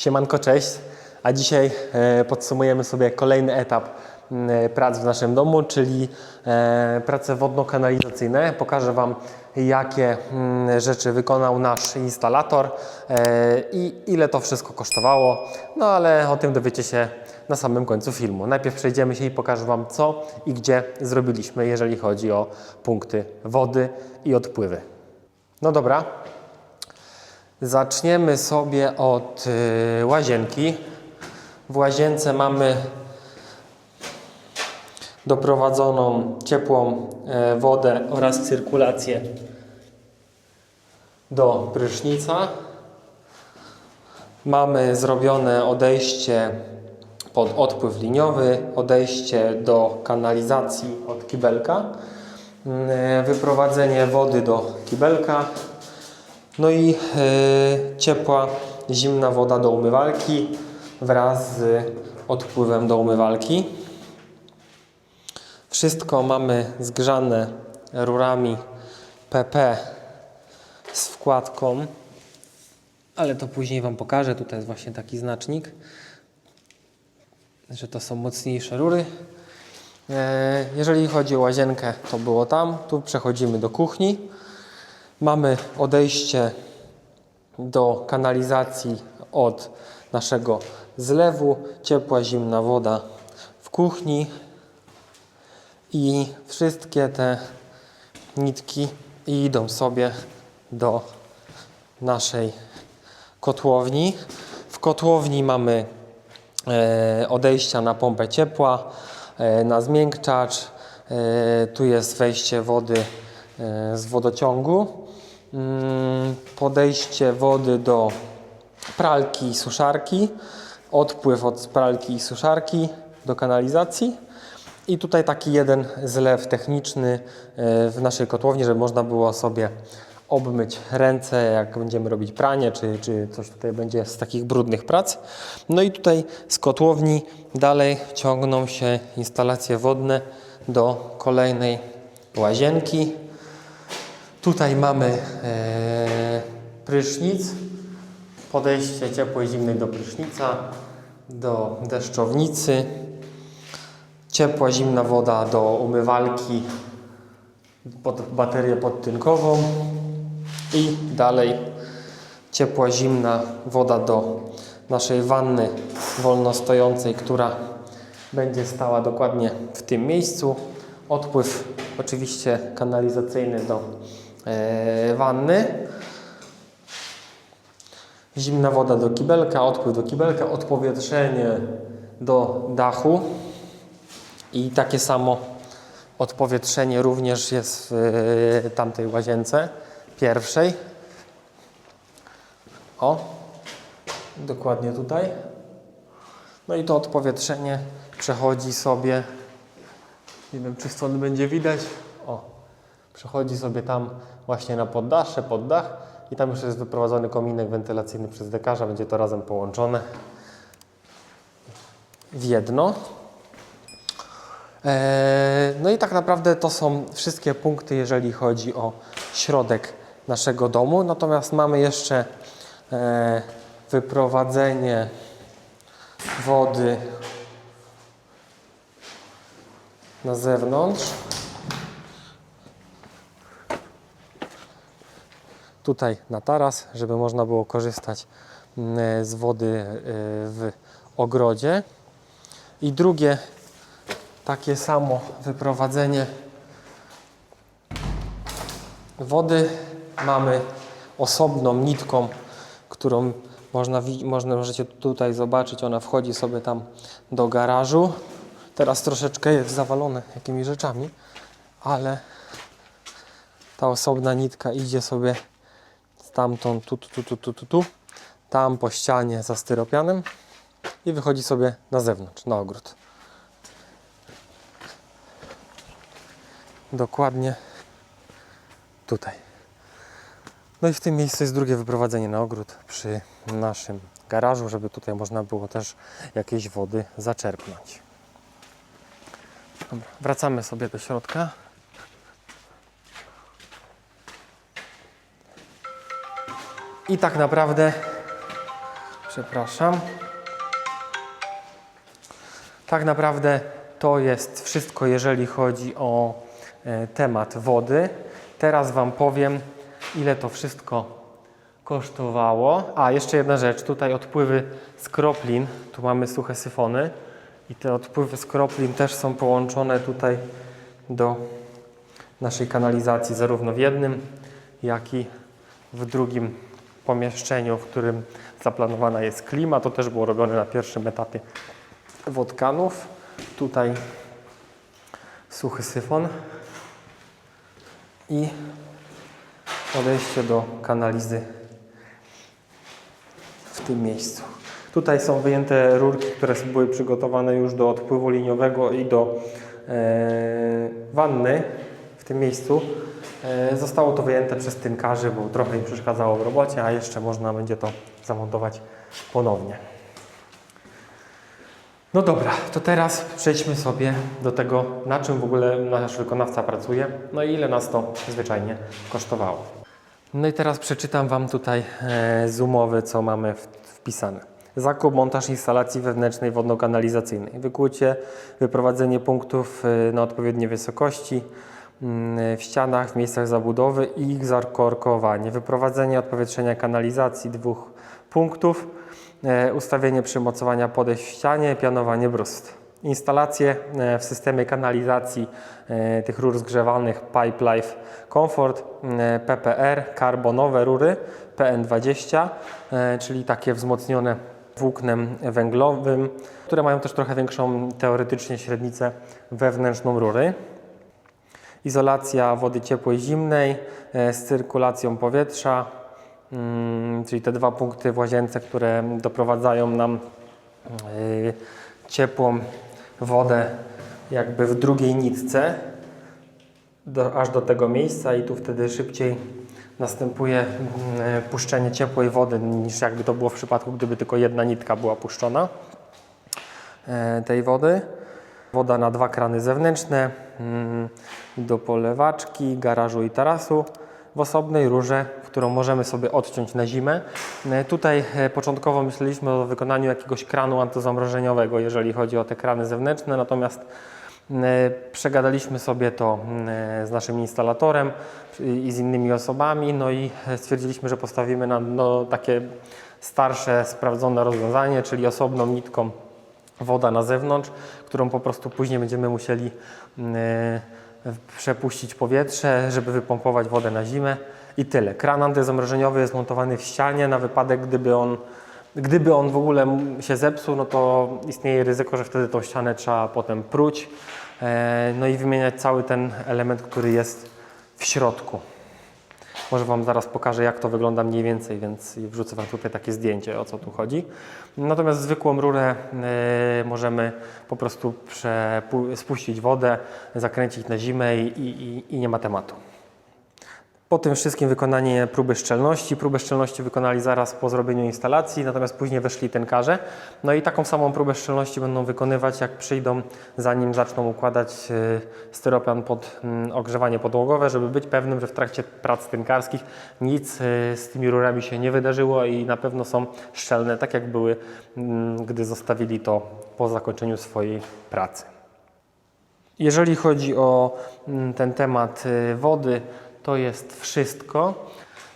Siemanko, cześć. A dzisiaj e, podsumujemy sobie kolejny etap e, prac w naszym domu, czyli e, prace wodno-kanalizacyjne. Pokażę Wam, jakie rzeczy wykonał nasz instalator i ile to wszystko kosztowało. No ale o tym dowiecie się na samym końcu filmu. Najpierw przejdziemy się i pokażę Wam, co i gdzie zrobiliśmy, jeżeli chodzi o punkty wody i odpływy. No dobra, Zaczniemy sobie od y, łazienki. W łazience mamy doprowadzoną ciepłą e, wodę oraz cyrkulację do prysznica. Mamy zrobione odejście pod odpływ liniowy, odejście do kanalizacji od kibelka, mm, wyprowadzenie wody do kibelka, no i e, ciepła, zimna woda do umywalki wraz z odpływem do umywalki. Wszystko mamy zgrzane rurami PP z wkładką, ale to później Wam pokażę. Tutaj jest właśnie taki znacznik, że to są mocniejsze rury. E, Jeżeli chodzi o łazienkę, to było tam. Tu przechodzimy do kuchni. Mamy odejście do kanalizacji od naszego zlewu, ciepła, zimna woda w kuchni i wszystkie te nitki idą sobie do naszej kotłowni. W kotłowni mamy e, odejścia na pompę ciepła, e, na zmiękczacz. E, tu jest wejście wody z wodociągu. Mm, Podejście wody do pralki i suszarki. Odpływ od pralki i suszarki do kanalizacji. I tutaj taki jeden zlew techniczny e, w naszej kotłowni, żeby można było sobie obmyć ręce, jak będziemy robić pranie, czy, czy coś tutaj będzie z takich brudnych prac. No i tutaj z kotłowni dalej ciągną się instalacje wodne do kolejnej łazienki. Tutaj mamy e, prysznic, podejście ciepłej zimnej do prysznica, do deszczownicy, ciepła zimna woda do umywalki pod baterię podtynkową. I dalej ciepła zimna woda do naszej wanny wolno stojącej, która będzie stała dokładnie w tym miejscu. Odpływ oczywiście kanalizacyjny do wanny. Zimna woda do kibelka, odpływ do kibelka, odpowietrzenie do dachu i takie samo odpowietrzenie również jest w e, tamtej łazience pierwszej. O, dokładnie tutaj. No i to odpowietrzenie przechodzi sobie, nie wiem czy stąd będzie widać, o, przechodzi sobie tam właśnie na poddasze, pod dach i tam już jest wyprowadzony kominek wentylacyjny przez dekarza, będzie to razem połączone w jedno. Eee, No i tak naprawdę to są wszystkie punkty, jeżeli chodzi o środek naszego domu. Natomiast mamy jeszcze e, wyprowadzenie wody na zewnątrz. Tutaj na taras, żeby można było korzystać mm, z wody e, w ogrodzie. I drugie takie samo wyprowadzenie wody mamy osobną nitką, którą można, można, możecie tutaj zobaczyć, ona wchodzi sobie tam do garażu. Teraz troszeczkę jest zawalone jakimiś rzeczami, ale ta osobna nitka idzie sobie stamtąd, tu, tu, tu, tu, tu, tu, tam po ścianie za styropianem i wychodzi sobie na zewnątrz, na ogród. Dokładnie tutaj. No i w tym miejscu jest drugie wyprowadzenie na ogród przy naszym garażu, żeby tutaj można było też jakiejś wody zaczerpnąć. Dobra, wracamy sobie do środka. I tak naprawdę Przepraszam. Tak naprawdę to jest wszystko, jeżeli chodzi o e, temat wody. Teraz Wam powiem, ile to wszystko kosztowało. A, jeszcze jedna rzecz. Tutaj odpływy z kroplin. Tu mamy suche syfony. I te odpływy z kroplin też są połączone tutaj do naszej kanalizacji, zarówno w jednym, jak i w drugim pomieszczeniu, w którym zaplanowana jest klima. To też było robione na pierwszym etapie wodkanów. Tutaj suchy syfon i odejście do kanalizy w tym miejscu. Tutaj są wyjęte rurki, które były przygotowane już do odpływu liniowego i do e, wanny w tym miejscu. E, zostało to wyjęte przez tynkarzy, bo trochę im przeszkadzało w robocie, a jeszcze można będzie to zamontować ponownie. No dobra, to teraz przejdźmy sobie do tego, na czym w ogóle nasz wykonawca pracuje, no i ile nas to zwyczajnie kosztowało. No i teraz przeczytam Wam tutaj e, z umowy, co mamy wpisane. Zakup, montaż instalacji wewnętrznej wodno-kanalizacyjnej, wykłucie, wyprowadzenie punktów e, na odpowiednie wysokości w ścianach, w miejscach zabudowy i ich zakorkowanie, wyprowadzenie odpowietrzenia kanalizacji dwóch punktów, e, ustawienie przymocowania podejść w ścianie, pianowanie brust. Instalacje e, w systemie kanalizacji e, tych rur zgrzewanych Pipe Life Comfort e, PPR, karbonowe rury PN20, e, czyli takie wzmocnione włóknem węglowym, które mają też trochę większą teoretycznie średnicę wewnętrzną rury. Izolacja wody ciepłej zimnej e, z cyrkulacją powietrza, mm, czyli te dwa punkty w łazience, które doprowadzają nam e, ciepłą wodę jakby w drugiej nitce do, aż do tego miejsca i tu wtedy szybciej następuje mm, puszczenie ciepłej wody niż jakby to było w przypadku, gdyby tylko jedna nitka była puszczona e, tej wody. Woda na dwa krany zewnętrzne do polewaczki, garażu i tarasu w osobnej rurze, którą możemy sobie odciąć na zimę. E, Tutaj e, początkowo myśleliśmy o wykonaniu jakiegoś kranu antozamrożeniowego, jeżeli chodzi o te krany zewnętrzne, natomiast e, przegadaliśmy sobie to z naszym instalatorem i z innymi osobami, no i stwierdziliśmy, że postawimy na no, takie starsze, sprawdzone rozwiązanie, czyli osobną nitką woda na zewnątrz, którą po prostu później będziemy musieli mm, e, przepuścić powietrze, żeby wypompować wodę na zimę i tyle. Kran antyzamrożeniowy jest montowany w ścianie na wypadek, gdyby on, gdyby on w ogóle się zepsuł, no to istnieje ryzyko, że wtedy tą ścianę trzeba potem pruć, e, no i wymieniać cały ten element, który jest w środku. Może Wam zaraz pokażę, jak to wygląda mniej więcej, więc wrzucę Wam tutaj takie zdjęcie, o co tu chodzi. Natomiast zwykłą rurę e, możemy po prostu spuścić wodę, zakręcić na zimę i, i, i nie ma tematu. Po tym wszystkim wykonanie próby szczelności. Próbę szczelności wykonali zaraz po zrobieniu instalacji, natomiast później weszli tynkarze. No i taką samą próbę szczelności będą wykonywać, jak przyjdą, zanim zaczną układać e, styropian pod mm, ogrzewanie podłogowe, żeby być pewnym, że w trakcie prac tynkarskich nic e, z tymi rurami się nie wydarzyło i na pewno są szczelne, tak jak były, mm, gdy zostawili to po zakończeniu swojej pracy. Jeżeli chodzi o mm, ten temat y, wody, to jest wszystko.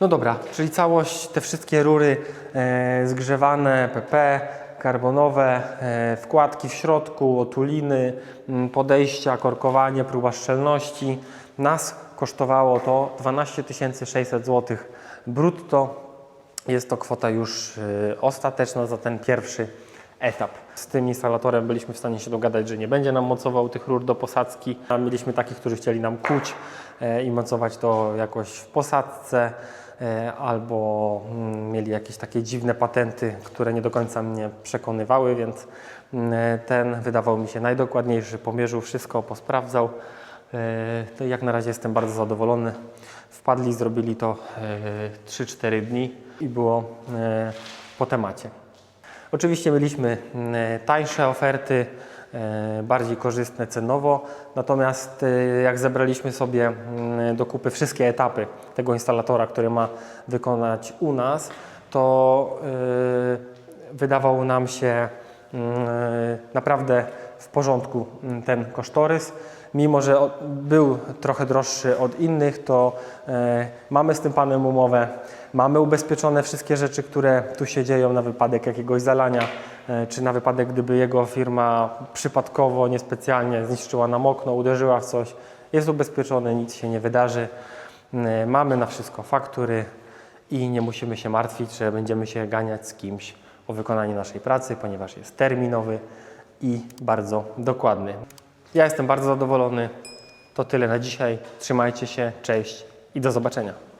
No dobra, czyli całość, te wszystkie rury e, zgrzewane, PP, karbonowe, e, wkładki w środku, otuliny, podejścia, korkowanie, próba szczelności. Nas kosztowało to 12 600 zł brutto. Jest to kwota już y, ostateczna za ten pierwszy etap. Z tym instalatorem byliśmy w stanie się dogadać, że nie będzie nam mocował tych rur do posadzki. Mieliśmy takich, którzy chcieli nam kuć e, i mocować to jakoś w posadzce, e, albo mm, mieli jakieś takie dziwne patenty, które nie do końca mnie przekonywały, więc mm, ten wydawał mi się najdokładniejszy. Pomierzył wszystko, posprawdzał. E, To jak na razie jestem bardzo zadowolony. Wpadli, zrobili to e, 3-4 dni i było e, po temacie. Oczywiście mieliśmy mm, tańsze oferty, e, bardziej korzystne cenowo, natomiast e, jak zebraliśmy sobie mm, do kupy wszystkie etapy tego instalatora, który ma wykonać u nas, to wydawał nam się mm, naprawdę w porządku ten kosztorys. Mimo, że był trochę droższy od innych, to e, mamy z tym panem umowę, mamy ubezpieczone wszystkie rzeczy, które tu się dzieją na wypadek jakiegoś zalania, e, czy na wypadek, gdyby jego firma przypadkowo, niespecjalnie zniszczyła nam okno, uderzyła w coś. Jest ubezpieczony, nic się nie wydarzy. E, Mamy na wszystko faktury i nie musimy się martwić, że będziemy się ganiać z kimś o wykonanie naszej pracy, ponieważ jest terminowy i bardzo dokładny. Ja jestem bardzo zadowolony. To tyle na dzisiaj. Trzymajcie się, cześć i do zobaczenia.